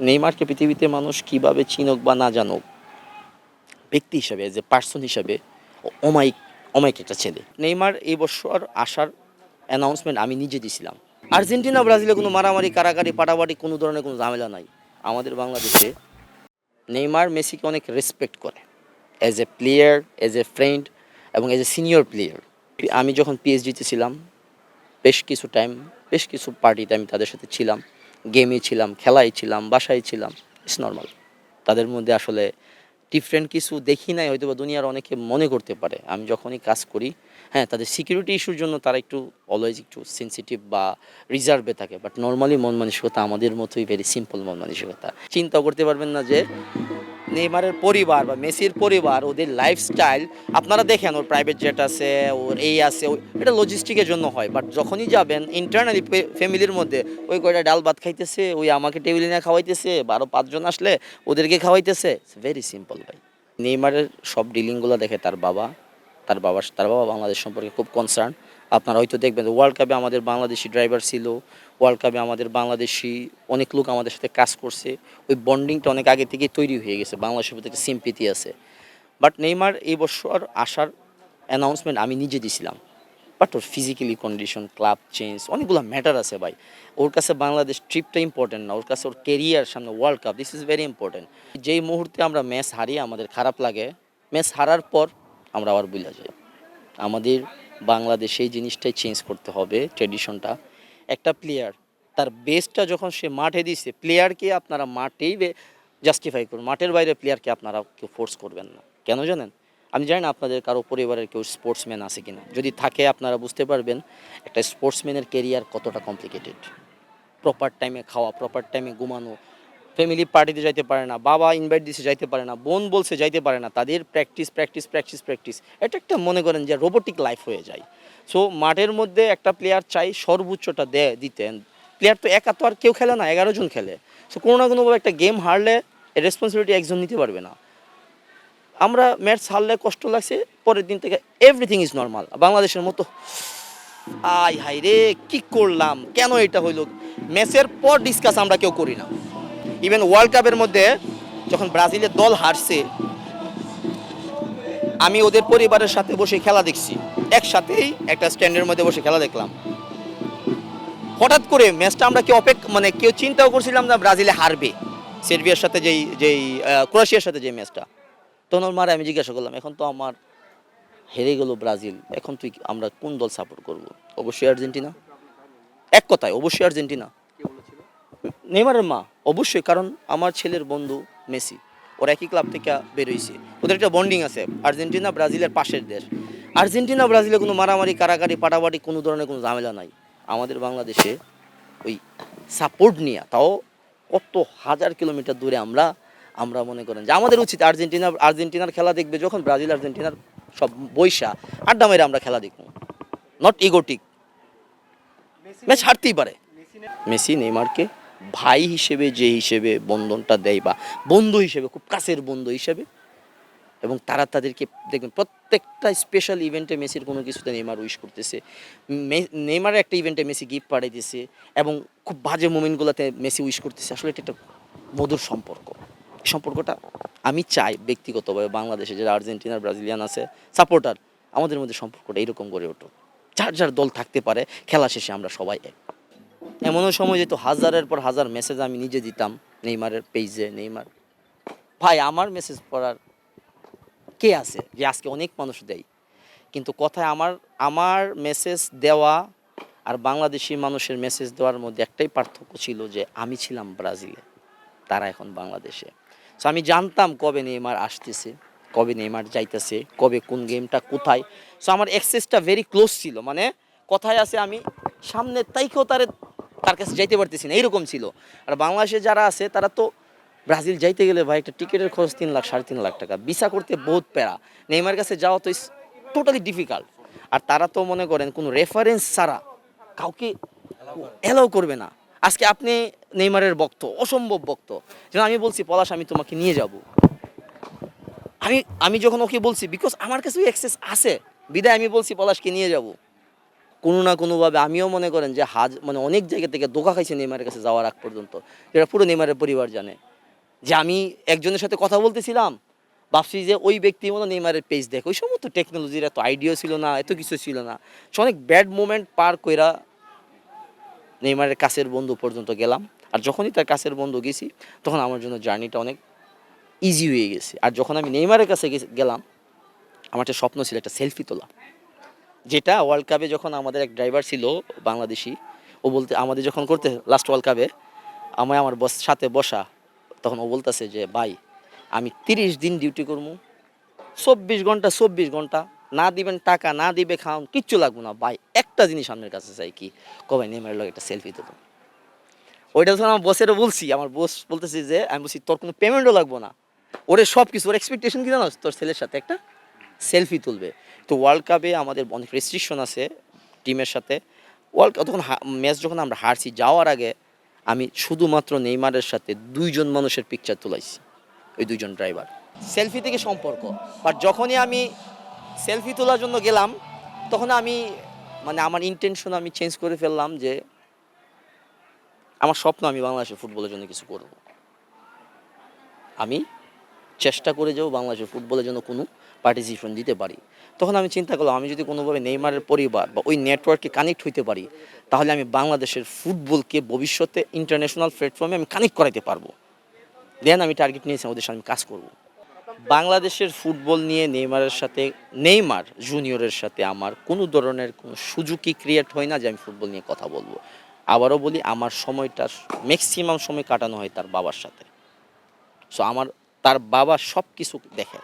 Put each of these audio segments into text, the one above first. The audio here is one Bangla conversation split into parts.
নেইমারকে পৃথিবীতে মানুষ কীভাবে চিনুক বা না জানুক, ব্যক্তি হিসাবে এজ এ পার্সন হিসাবে অমায়িক অমায়িক একটা ছেলে। নেইমার এই বছর আসার অ্যানাউন্সমেন্ট আমি নিজে দিছিলাম। আর্জেন্টিনা, ব্রাজিলে কোনো মারামারি কারাকারি পাটাপাটি কোনো ধরনের কোনো ঝামেলা নাই। আমাদের বাংলাদেশে নেইমার মেসিকে অনেক রেসপেক্ট করে। As a player as a friend এবং অ্যাজ এ সিনিয়র প্লেয়ার আমি যখন পিএইচডিতে ছিলাম, বেশ কিছু টাইম বেশ কিছু পার্টিতে আমি তাদের সাথে ছিলাম। গেমে ছিলাম, খেলায় ছিলাম, বাসায় ছিলাম ইটস নর্মাল তাদের মধ্যে আসলে ডিফারেন্ট কিছু দেখি নাই হয়তো বা দুনিয়ার অনেকে মনে করতে পারে। আমি যখনই কাজ করি হ্যাঁ তাদের সিকিউরিটি ইস্যুর জন্য তারা একটু অলওয়েজ একটু সেন্সিটিভ বা রিজার্ভে থাকে। বাট নর্মালি মন মানসিকতা আমাদের মতোই ভেরি সিম্পল মন মানসিকতা। চিন্তা করতে পারবেন না যে নেইমারের পরিবার বা মেসির পরিবার, ওদের লাইফস্টাইল আপনারা দেখেন ওর প্রাইভেট জেট আছে, ওর এই আছে এটা লজিস্টিকের জন্য হয় বাট যখনই যাবেন ইন্টারনালি ফ্যামিলির মধ্যে, ওই কয়টা ডাল ভাত খাইতেছে, ওই আমাকে টেবিলে নিয়ে খাওয়াইতেছে, বারো পাঁচজন আসলে ওদেরকে খাওয়াইতেছে ভেরি সিম্পল ভাই। নেইমারের সব ডিলিংগুলো দেখে তার বাবা তার বাবা তার বাবা বাংলাদেশ সম্পর্কে খুব কনসার্ন আপনারা হয়তো দেখবেন ওয়ার্ল্ড কাপে আমাদের বাংলাদেশি ড্রাইভার ছিল ওয়ার্ল্ড কাপে আমাদের বাংলাদেশি অনেক লোক আমাদের সাথে কাজ করছে। ওই বন্ডিংটা অনেক আগে থেকেই তৈরি হয়ে গেছে। বাংলাদেশের প্রতি একটা সিম্পিতি আছে। বাট নেইমার এই বছর আসার অ্যানাউন্সমেন্ট আমি নিজে দিছিলাম। বাট ওর ফিজিক্যালি কন্ডিশন ক্লাব চেঞ্জ অনেকগুলো ম্যাটার আছে ভাই। ওর কাছে বাংলাদেশ ট্রিপটা ইম্পর্টেন্ট না। ওর কাছে ওর কেরিয়ার সামনে world cup this is very important যেই মুহূর্তে আমরা ম্যাচ হারিয়ে আমাদের খারাপ লাগে ম্যাচ হারার পর আমরা আবার বুঝা যাই। আমাদের বাংলাদেশে এই জিনিসটাই চেঞ্জ করতে হবে ট্রেডিশনটা একটা প্লেয়ার তার বেস্টটা যখন সে মাঠে দিছে প্লেয়ারকে আপনারা মাঠেই জাস্টিফাই করুন। মাঠের বাইরে প্লেয়ারকে আপনারা কেউ ফোর্স করবেন না। কেন জানেন? আমি জানি না আপনাদের কারও পরিবারের কেউ স্পোর্টসম্যান আছে কিনা। যদি থাকে, আপনারা বুঝতে পারবেন, একটা স্পোর্টসম্যানের কেরিয়ার কতটা কমপ্লিকেটেড প্রপার টাইমে খাওয়া প্রপার টাইমে ঘুমানো ফ্যামিলি পার্টিতে যাইতে পারে না, বাবা ইনভাইট দিছে যাইতে পারে না, বোন বলছে যাইতে পারে না, তাদের প্র্যাকটিস প্র্যাকটিস প্র্যাকটিস প্র্যাকটিস এটা একটা মনে করেন যে রোবোটিক লাইফ হয়ে যায়। সো মাঠের মধ্যে একটা প্লেয়ার চাই সর্বোচ্চটা দেয় দিতেন। প্লেয়ার তো একা তো আর কেউ খেলে না, এগারো জন খেলে। সো কোনো না কোনোভাবে একটা গেম হারলে রেসপন্সিবিলিটি একজন নিতে পারবে না। আমরা ম্যাচ হারলে কষ্ট লাগছে, পরের দিন থেকে এভরিথিং ইজ নর্মাল বাংলাদেশের মতো আই হাই রে, কি করলাম, কেন এটা হইল? ম্যাচের পর ডিসকাস আমরা কেউ করি না। ইভেন ওয়ার্ল্ড কাপের মধ্যে যখন ব্রাজিলের দল হারছে, আমি ওদের পরিবারের সাথে বসে খেলা দেখছি। একসাথেই একটা স্ট্যান্ডের মধ্যে বসে খেলা দেখলাম। হঠাৎ করে ম্যাচটা আমরা কেউ অপেক্ষা মানে কেউ চিন্তাও করছিলাম না ব্রাজিলে হারবে। সার্বিয়ার সাথে যেই যেই ক্রোয়েশিয়ার সাথে যে ম্যাচটা। তখন মারে আমি জিজ্ঞাসা করলাম, এখন তো আমার হেরে গেল ব্রাজিল, এখন তুই আমরা কোন দল সাপোর্ট করব? অবশ্যই আর্জেন্টিনা। এক কথায়, অবশ্যই আর্জেন্টিনা। নেইমারের মা অবশ্যই কারণ আমার ছেলের বন্ধু মেসি। ওরা একই ক্লাব থেকে বেরোইছে ওদের একটা বন্ডিং আছে আর্জেন্টিনা ব্রাজিলের পাশের দেশ। আর্জেন্টিনা ব্রাজিলে কোনো মারামারি কারাকারি পাটাপাটি কোনো ধরনের কোনো ঝামেলা নাই। আমাদের বাংলাদেশে ওই সাপোর্ট নিয়ে তাও কত হাজার কিলোমিটার দূরে আমরা আমরা মনে করেন যে আমাদের উচিত আর্জেন্টিনা আর্জেন্টিনার খেলা দেখবে যখন ব্রাজিল আর্জেন্টিনার সব বৈশা আড্ডা মেরে আমরা খেলা দেখব। নট ইগোটিক ম্যাচ হারতেই পারে। মেসি নেইমারকে ভাই হিসেবে, যে হিসেবে বন্ধনটা দেয় বা বন্ধু হিসেবে, খুব কাছের বন্ধু হিসেবে, এবং তারা তাদেরকে দেখবেন প্রত্যেকটা স্পেশাল ইভেন্টে মেসির কোনো কিছুতে নেইমার উইশ করতেছে। নেইমারের একটা ইভেন্টে মেসি গিফট পাঠাইতেছে এবং খুব বাজে মোমেন্টগুলোতে মেসি উইশ করতেছে। আসলে এটা একটা মধুর সম্পর্ক। সম্পর্কটা আমি চাই ব্যক্তিগতভাবে, বাংলাদেশে যারা আর্জেন্টিনার ব্রাজিলিয়ান আছে সাপোর্টার আমাদের মধ্যে সম্পর্কটা এরকম গড়ে ওঠো যার যার দল থাকতে পারে, খেলা শেষে আমরা সবাই এক। এমনও সময় যেত, হাজারের পর হাজার মেসেজ আমি নিজে দিতাম নেইমারের পেজে নেইমার। ভাই, আমার মেসেজ পড়ার কে আছে? যে আজকে অনেক মানুষ দেয়। কিন্তু কথায় আমার আমার মেসেজ দেওয়া আর বাংলাদেশি মানুষের মেসেজ দেওয়ার মধ্যে একটাই পার্থক্য ছিল যে আমি ছিলাম ব্রাজিলে, তারা এখন বাংলাদেশে। সো আমি জানতাম কবে নেইমার আসতেছে, কবে নেইমার যাইতেছে, কবে কোন গেমটা কোথায়। সো আমার অ্যাক্সেসটা ভেরি ক্লোজ ছিল। মানে কথায় আছে আমি সামনে তাইকেও তার তার কাছে যাইতে পারতেছি না, এইরকম ছিল। আর বাংলাদেশে যারা আছে, তারা তো ব্রাজিল যাইতে গেলে ভাই, একটা টিকিটের খরচ তিন লাখ, সাড়ে তিন লাখ টাকা। ভিসা করতে বহুত প্যারা। নেইমার কাছে যাওয়া তো টোটালি ডিফিকাল্ট আর তারা তো মনে করেন, কোনো রেফারেন্স ছাড়া কাউকে অ্যালাউ করবে না। আজকে আপনি নেইমারের বক্ত অসম্ভব বক্ত যেমন আমি বলছি, পলাশ, আমি তোমাকে নিয়ে যাব। আমি আমি যখন ওকে বলছি বিকজ আমার কাছে অ্যাক্সেস আছে। বিদায় আমি বলছি, পলাশকে নিয়ে যাব। কোনো না কোনোভাবে আমিও মনে করেন যে হাজ মানে অনেক জায়গা থেকে দোকা খাইছে নেইমারের কাছে যাওয়ার আগ পর্যন্ত। যেটা পুরো নেইমারের পরিবার জানে। যে আমি একজনের সাথে কথা বলতেছিলাম, ভাবছি যে ওই ব্যক্তি মতো নেইমারের পেজ দেখে। ওই সময় তো টেকনোলজির এত আইডিয়া ছিল না, এত কিছু ছিল না। সো অনেক ব্যাড মোমেন্ট পার কইরা নেইমারের কাছের বন্ধু পর্যন্ত গেলাম। আর যখনই তার কাছের বন্ধু গেছি, তখন আমার জন্য জার্নিটা অনেক ইজি হয়ে গেছে। আর যখন আমি নেইমারের কাছে গেলাম, আমার একটা স্বপ্ন ছিল একটা সেলফি তোলা। যেটা ওয়ার্ল্ড কাপে যখন আমাদের এক ড্রাইভার ছিল বাংলাদেশি, ও বলতে, আমাদের যখন করতে লাস্ট ওয়ার্ল্ড কাপে আমায় আমার বস সাথে বসা, তখন ও বলতেছে যে, ভাই, আমি তিরিশ দিন ডিউটি করব চব্বিশ ঘণ্টা চব্বিশ ঘণ্টা, না দিবেন টাকা, না দিবে খাওয়ান কিচ্ছু লাগবো না, ভাই, একটা জিনিস আপনার কাছে চাই কি? কবে নেমারের লোক একটা সেলফি তুলো ওইটা যখন আমার বসেরও বলছি, আমার বস বলতেছি যে, আমি বলছি, তোর কোনো পেমেন্টও লাগবো না। ওরে সব কিছু ওর এক্সপেকটেশন কি জানো তোর ছেলের সাথে একটা সেলফি তুলবে। তো ওয়ার্ল্ড কাপে আমাদের অনেক রেস্ট্রিকশন আছে টিমের সাথে। ওয়ার্ল্ড কাপ তখন ম্যাচ যখন আমরা হারছি, যাওয়ার আগে আমি শুধুমাত্র নেইমারের সাথে দুইজন মানুষের পিকচার তুলাইছি, ওই দুইজন ড্রাইভার সেলফি থেকে সম্পর্ক। বাট যখনই আমি সেলফি তোলার জন্য গেলাম, তখন আমি মানে আমার ইন্টেনশন আমি চেঞ্জ করে ফেললাম যে আমার স্বপ্ন আমি বাংলাদেশের ফুটবলের জন্য কিছু করব। আমি চেষ্টা করে যাব বাংলাদেশের ফুটবলের জন্য কোনো পার্টিসিপেশন দিতে পারি। তখন আমি চিন্তা করলাম, আমি যদি কোনোভাবে নেইমারের পরিবার বা ওই নেটওয়ার্কে কানেক্ট হইতে পারি, তাহলে আমি বাংলাদেশের ফুটবলকে ভবিষ্যতে ইন্টারন্যাশনাল প্ল্যাটফর্মে আমি কানেক্ট করাইতে পারব। দেন আমি টার্গেট নিয়েছি, ওদের সাথে আমি কাজ করব। বাংলাদেশের ফুটবল নিয়ে নেইমারের সাথে, নেইমার জুনিয়রের সাথে আমার কোনো ধরনের কোনো সুযোগই ক্রিয়েট হয় না যে আমি ফুটবল নিয়ে কথা বলব। আবারও বলি, আমার সময়টা ম্যাক্সিমাম সময় কাটানো হয় তার বাবার সাথে। সো আমার, তার বাবা সব কিছু দেখে।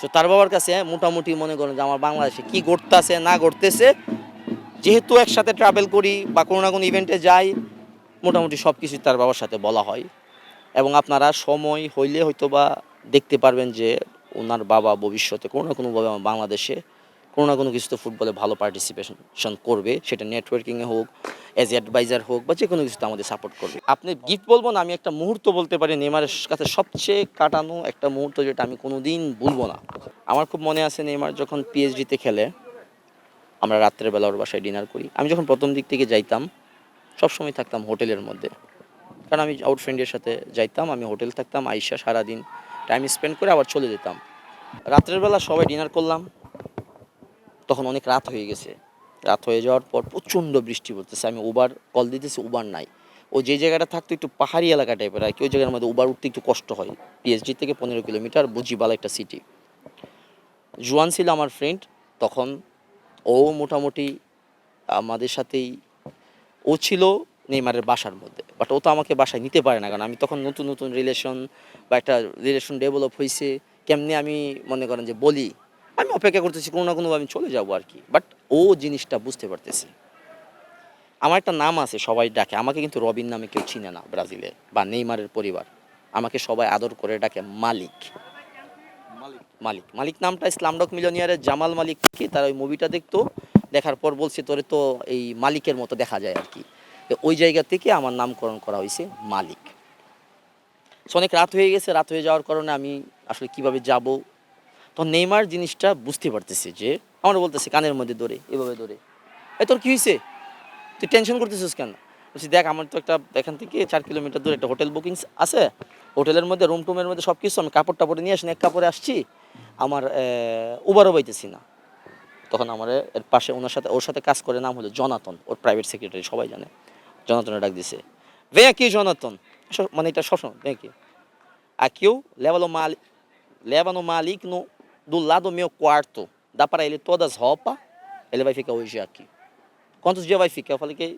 সো তার বাবার কাছে মোটামুটি মনে করেন যে আমার বাংলাদেশে কী ঘটতেছে, না ঘটতেছে, যেহেতু একসাথে ট্রাভেল করি বা কোনো না কোনো ইভেন্টে যাই, মোটামুটি সব কিছুই তার বাবার সাথে বলা হয়। এবং আপনারা সময় হইলে হয়তো বা দেখতে পারবেন যে ওনার বাবা ভবিষ্যতে কোনো না কোনোভাবে আমার বাংলাদেশে কোনো না কোনো কিছুতে ফুটবলে ভালো পার্টিসিপেশন করবে, সেটা নেটওয়ার্কিংয়ে হোক অ্যাজ অ্যাডভাইজার হোক, বা যে কোনো কিছুতে আমাদের সাপোর্ট করবে। আপনি গিফট বলব না, আমি একটা মুহূর্ত বলতে পারি নেইমারের কাছে সবচেয়ে কাটানো একটা মুহূর্ত যেটা আমি কোনো দিন ভুলবো না। আমার খুব মনে আছে নেইমার যখন পিএইচডিতে খেলে, আমরা রাত্রের বেলা ওর বাসায় ডিনার করি। আমি যখন প্রথম দিক থেকে যাইতাম, সবসময় থাকতাম হোটেলের মধ্যে। কারণ আমি আউট ফ্রেন্ডের সাথে যাইতাম, আমি হোটেল থাকতাম, আইসা সারাদিন টাইম স্পেন্ড করে আবার চলে যেতাম। রাত্রের বেলা সবাই ডিনার করলাম তখন অনেক রাত হয়ে গেছে। রাত হয়ে যাওয়ার পর প্রচণ্ড বৃষ্টি পড়তেছে। আমি উবার কল দিতেছি উবার নাই। ও যে জায়গাটা থাকতো একটু পাহাড়ি এলাকা টাইপের আর কি, ওই জায়গার মধ্যে উবার উঠতে একটু কষ্ট হয়। পিএসজি থেকে পনেরো কিলোমিটার বুজিবালা একটা সিটি জুয়ান ছিল আমার ফ্রেন্ড তখন ও মোটামুটি আমাদের সাথেই, ও ছিল নেইমারের বাসার মধ্যে। বাট ও তো আমাকে বাসায় নিতে পারে না, কারণ আমি তখন নতুন নতুন রিলেশন বা একটা রিলেশন ডেভেলপ হয়েছে কেমনি আমি মনে করেন যে বলি আমি অপেক্ষা করতেছি কোনো না কোনোভাবে আমি চলে যাব আর কি। বাট ও জিনিসটা বুঝতে পারতেছি। আমার একটা নাম আছে সবাই ডাকে। আমাকে কিন্তু রবিন নামে কেউ চিনে না ব্রাজিলে বা নেইমারের পরিবার। আমাকে সবাই আদর করে ডাকে মালিক। মালিক। মালিক। নামটা ইসলামডক মিলনিয়ারের জামাল মালিক কি? তার ওই মুভিটা দেখতো। দেখার পর বলছে তোরে তো এই মালিকের মতো দেখা যায় আর কি। তো ওই জায়গা থেকে আমার নামকরণ করা হয়েছে মালিক। অনেক রাত হয়ে গেছে। রাত হয়ে যাওয়ার কারণে আমি আসলে কীভাবে যাব তো নেইমার জিনিসটা বুঝতে পারতেছে যে, আমার বলতেছে কানের মধ্যে দৌড়ে এভাবে দৌড়ে এ তোর কী হয়েছে তুই টেনশন করতেছিস কেন? বলছি, দেখ, আমার তো একটা, এখান থেকে চার কিলোমিটার দূরে একটা হোটেল বুকিং আছে। হোটেলের মধ্যে রুম টুমের মধ্যে সব কিছু আমি কাপড় টাপড়ে নিয়ে আসি, এক কাপড়ে আসছি। আমার উবারও পাইতেছি না। তখন আমার, এর পাশে ওনার সাথে, ওর সাথে কাজ করে নাম হলো জনাতন, ওর প্রাইভেট সেক্রেটারি সবাই জানে। জনাতনে ডাক দিছে। ভে কি জনাতন? মানে এটা সবসময় ভে কি eu levo no mal leva no maligno do lado do meu quarto dá para ele todas as roupas ele vai ficar hoje aqui quantos dias vai ficar eu falei que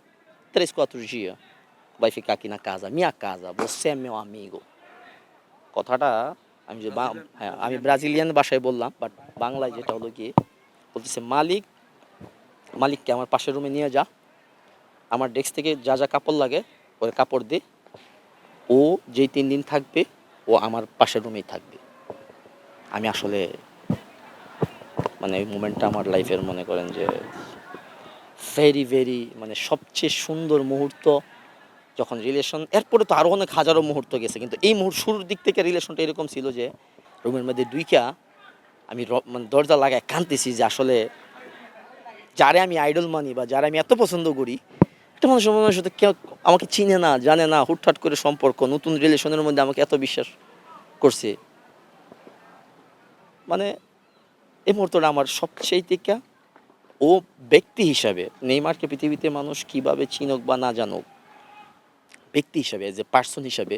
três quatro dias vai ficar aqui na casa minha casa você é meu amigo কথাটা আমি যে হ্যাঁ আমি ব্রাজিলিয়ান ভাষায় বললাম বাট বাংলায় যেটা হলো কি বলতেছে মালিক মালিককে আমার পাশের রুমে নিয়ে যা আমার ডেস্ক থেকে যা যা কাপড় লাগে ওর কাপড় দে ও যেই তিন দিন থাকবে ও আমার পাশের রুমেই থাকবে আমি আসলে মানে এই মুমেন্টটা আমার লাইফের মনে করেন যে ভেরি ভেরি মানে সবচেয়ে সুন্দর মুহূর্ত যখন রিলেশন এরপরে তো আরও অনেক হাজারো মুহূর্ত গেছে, কিন্তু এই মুহূর্ত শুরুর দিক থেকে রিলেশনটা এরকম ছিল যে রুমের মধ্যে দুইকা আমি মানে দরজা লাগায় কাঁদতেছি যে আসলে যারে আমি আইডল মানি বা যারা আমি এত পছন্দ করি, একটা মানুষ মানুষের সাথে কেউ আমাকে চিনে না, জানে না, হুটহাট করে সম্পর্ক, নতুন রিলেশনের মধ্যে আমাকে এত বিশ্বাস করছে। মানে এই মুহূর্তটা আমার সবচেয়ে থেকে ও ব্যক্তি হিসাবে নেইমারকে পৃথিবীতে মানুষ কীভাবে চিনুক বা না জানুক, ব্যক্তি হিসাবে যে পার্সন হিসাবে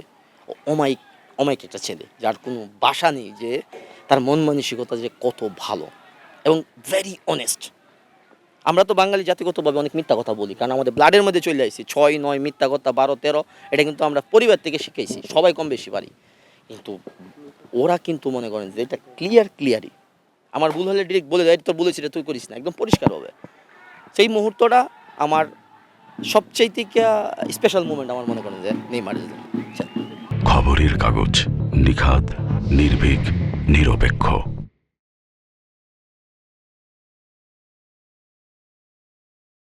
অমায়িক অমায়িক একটা ছেলে, যার কোনো বাসা নেই যে তার মন মানসিকতা যে কত ভালো এবং ভেরি অনেস্ট আমরা তো বাঙালি জাতিগতভাবে অনেক মিথ্যা কথা বলি, কারণ আমাদের ব্লাডের মধ্যে চলে আসছি, ছয়, নয়, মিথ্যা কথা, বারো, তেরো, এটা কিন্তু আমরা পরিবার থেকে শিখেছি, সবাই কম বেশি পারি। কিন্তু ওরা কিন্তু মনে করেন যে এটা ক্লিয়ার ক্লিয়ারই আমার ভুল হলে ডিরেক্ট বলে দেয় তোর বলেছি রে, তুই করিস না একদম পরিষ্কার হবে সেই মুহূর্তটা আমার সবচেয়ে স্পেশাল মুমেন্ট আমার মনে করেন যে নেইমার খবরের কাগজ নিখাত নির্ভীক নিরপেক্ষ।